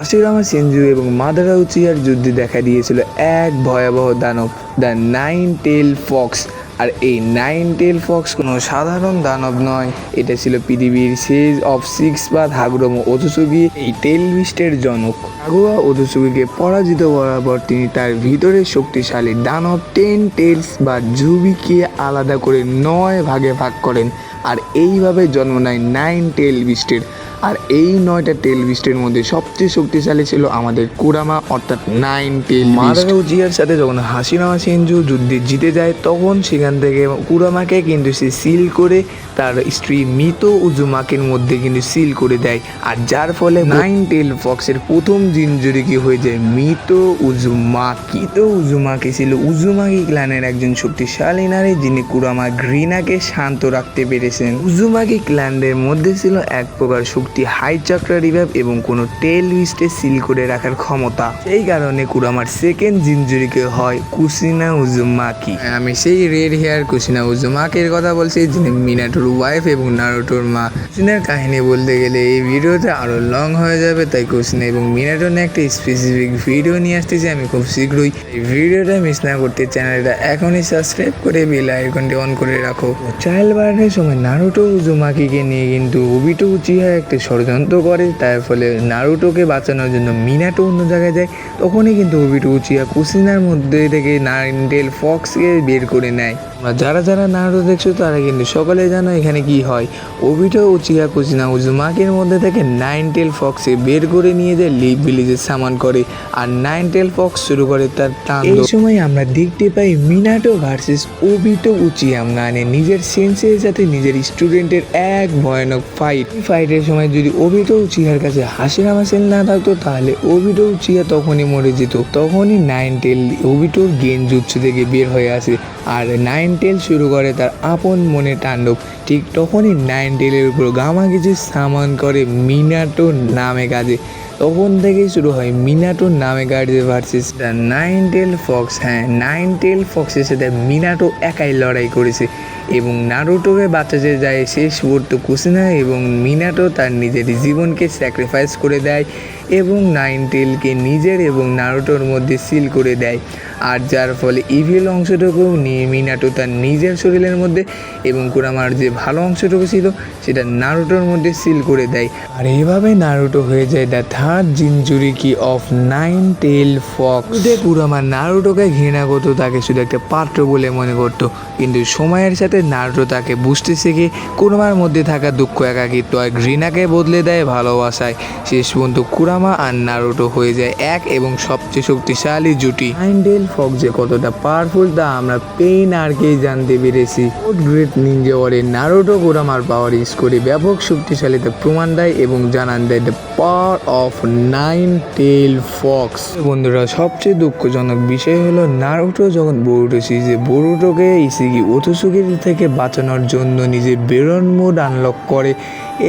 Hashirama সেনজু এবং Madara উচিয়ার যুদ্ধে দেখা দিয়েছিল এক ভয়াবহ দানব, দ্য নাইন টেল ফক্স। আর এই নাইন টেল ফক্স কোনো সাধারণ দানব নয়, এটা ছিল পৃথিবীর শেষ অফ সিক্স বা হাগুরম ওদুসুগি এই টেল বিস্টের জনক। হাগুয়া ওদুসুগিকে পরাজিত করার পর তিনি তার ভিতরে শক্তিশালী দানব টেন টেলস বা জুবিকে আলাদা করে নয় ভাগে ভাগ করেন। আর এইভাবে জন্ম নেয় নাইন টেল বিস্টের আর এই নয়টা টেল বিস্টের মধ্যে সবচেয়ে শক্তিশালী ছিল আমাদের কুরামা অর্থাৎ নাইন টেল মাদারা জিয়ার সাথে যখন হাসিনামা সেনজু যুদ্ধে জিতে যায় তখন সেখান থেকে কুরামাকে কিন্তু সে সিল করে তার স্ত্রী মিত উজুমাকের মধ্যে কিন্তু সিল করে দেয়। আর যার ফলে নাইন টেল ফক্সের প্রথম জিনজুরিকি হয়ে যায় মিত উজুমাকি তো উজুমাকি ছিল উজুমাকি ক্লানের একজন শক্তিশালী নারী যিনি কুরামা ঘৃণাকে শান্ত রাখতে পেরেছেন? উজুমাকি ক্ল্যান্ডের মধ্যে ছিল? এক প্রকার শক্তি হাই চাকরা রিভাইভ এবং কোনো টেল উইস্টে সিল করে রাখার ক্ষমতা। সেই কারণে কুরামার সেকেন্ড জিনজুরিকে হয় কুসিনা উজুমাকি। আমি সেই রেড হেয়ার কুসিনা উজুমাকির কথা বলছি, যিনি মিনাটোর ওয়াইফ এবং নারুটোর মা। কুসিনার কাহিনী বলতে গেলে এই ভিডিওতে আরও লং হয়ে যাবে, তাই কুসিনা এবং মিনাটোর নিয়ে একটা স্পেসিফিক ভিডিও নিয়ে আসতেছি আমি খুব শীঘ্রই। এই ভিডিওটা মিস না করতে চ্যানেলটা এখনই সাবস্ক্রাইব করে বেল আইকনটি অন করে রাখো। চাইল্ড বার্নের সময় নারুটো উজুমাকিকে নিয়ে কিন্তু ওবিটো উচিহা একটা ষড়যন্ত্র করে তার ফলে নারুটোকে বাঁচানোর জন্য মিনাটো অন্য জায়গায় যায় তখনই কিন্তু ওবিটো উচিয়া কুসিনার মধ্যে থেকে নাইনটেল ফক্সকে বের করে নেয়। যারা যারা নারুটো দেখছ তারা কিন্তু সকালে জানো এখানে কি হয়। ওবিটো উচিয়া কুসিনা উজুমাকির মধ্যে থেকে নাইনটেল ফক্সে বের করে নিয়ে যায় লিভ ভিলেজে সামান করে আর নাইনটেল ফক্স শুরু করে তার টান এই সময় আমরা দেখতে পাই মিনাটো ভার্সেস ওবিটো উচিয়াম গানে নিজের সেন্সের সাথে নিজের স্টুডেন্টের এক ভয়ানক ফাইট ফাইটের সময় যদি অভিটৌ চিয়ার কাছে হাসিনা মাসেল না থাকতো তাহলে অভিটৌ চিয়া তখনই মরে যেত, তখনই নাইন টেল অভিটোর জুৎসু থেকে বের হয়ে আসে আর নাইন টেল শুরু করে তার আপন মনে তাণ্ডব। ঠিক তখনই নাইন টেলের উপর গামা কিছু সামান করে মিনাটো নামে কাজে। তখন থেকেই শুরু হয় মিনাটো নামে গার্ডে versus the nine tail fox হ্যাঁ নাইন টেল ফক্সের সাথে মিনাটো একাই লড়াই করেছে এবং নারুটোকে বাঁচাতে যায় শেষ মুহূর্ত কুসিনা এবং মিনাটো তার নিজের জীবনকে স্যাক্রিফাইস করে দেয় এবং নাইন টেলকে নিজের এবং নারুটোর মধ্যে সিল করে দেয়। আর যার ফলে ইভিল অংশটুকু নিয়ে মিনাটো তার নিজের শরীরের মধ্যে এবং কুরামার যে ভালো অংশটুকু ছিল, সেটা নারুটোর মধ্যে সিল করে দেয়। আর এইভাবে নারুটো হয়ে যায় the third jinchuriki of nine tail fox? Kurama নারুটোকে ঘৃণা করতো তাকে শুধু একটা পাত্র বলে মনে করতো। কিন্তু সময়ের সাথে নারুটো তাকে বুঝতে শিখে কুরামার মধ্যে থাকা দুঃখ একাকিত্ব আর ঘৃণাকে বদলে দেয় ভালোবাসায়। শেষ পর্যন্ত কুরামা আর নারুটো হয়ে যায় এক এবং সবচেয়ে শক্তিশালী জুটি। নাইনডেল ফক যে কতটা পাওয়ারফুল তা আমরা পেইন আরকেই জানতে পেরেছি। গ্রেট নিনজা ওয়ারে নারুটো কুরামার পাওয়ার ইউজ করে ব্যাপক শক্তিশালীতে প্রমাণ দেয় এবং জানান দেয় the power of nine tail fox বন্ধুরা, সবচেয়ে দুঃখজনক বিষয় হলো নারুটো যখন বরুটো সিজে বরুটোকে ইসিগি ওতসুগির থেকে বাঁচানোর জন্য নিজের বেরন মোড আনলক করে,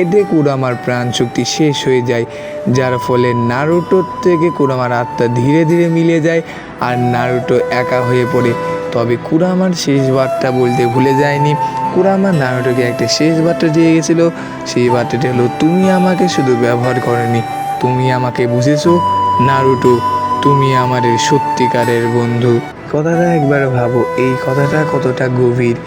এতে কুরামার প্রাণ শক্তি শেষ হয়ে যায়, যার ফলে নারুটোর থেকে কুরামার আত্মা ধীরে ধীরে মিলে যায়, আর নারুটো একা হয়ে পড়ে। তবে কুরামার শেষ বার্তা বলতে ভুলে যায়নি। কুরামা নারুটোকে একটা শেষ বার্তা দিয়ে গেছিল। সেই বার্তাটি হলো, তুমি আমাকে শুধু ব্যবহার করনি, তুমি আমাকে বুঝেছ, নারুটো, তুমি আমাদের সত্যিকারের বন্ধু। কথাটা একবার ভাবো, এই কথাটা কতটা গভীর?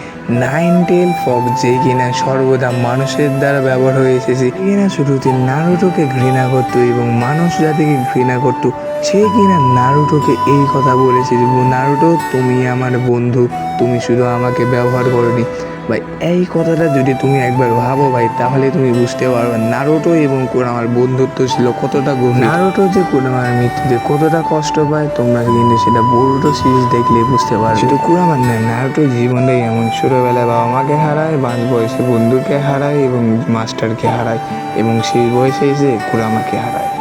নাইন টেল ফক যে কিনা সর্বদা মানুষের দ্বারা ব্যবহার হয়ে এসেছে কিনা শুরুতে নারুটোকে ঘৃণা করতো এবং মানুষ জাতিকে ঘৃণা করত, সে কিনা নারুটোকে এই কথা বলেছে যে নারুটো, তুমি আমার বন্ধু, তুমি শুধু আমাকে ব্যবহার করনি। ভাই এই কথাটা যদি তুমি একবার ভাবো ভাই তাহলে তুমি বুঝতে পারবে নারুটো এবং কুরামার বন্ধুত্ব ছিল কতটা গভীর। নারুটো যে কুরামার মৃত্যুতে কতটা কষ্ট পায় তোমরা কিন্তু সেটা বড়ুটো সিরিজ দেখলে বুঝতে পারবে। শুধু কুরামার নয় নারুটো জীবনটাই এমন। ছোটোবেলায় বাবা মাকে হারায় বাঁচ বয়সে বন্ধুকে হারায় এবং মাস্টারকে হারায় এবং সেই বয়সে এসে কুরামাকে হারায়।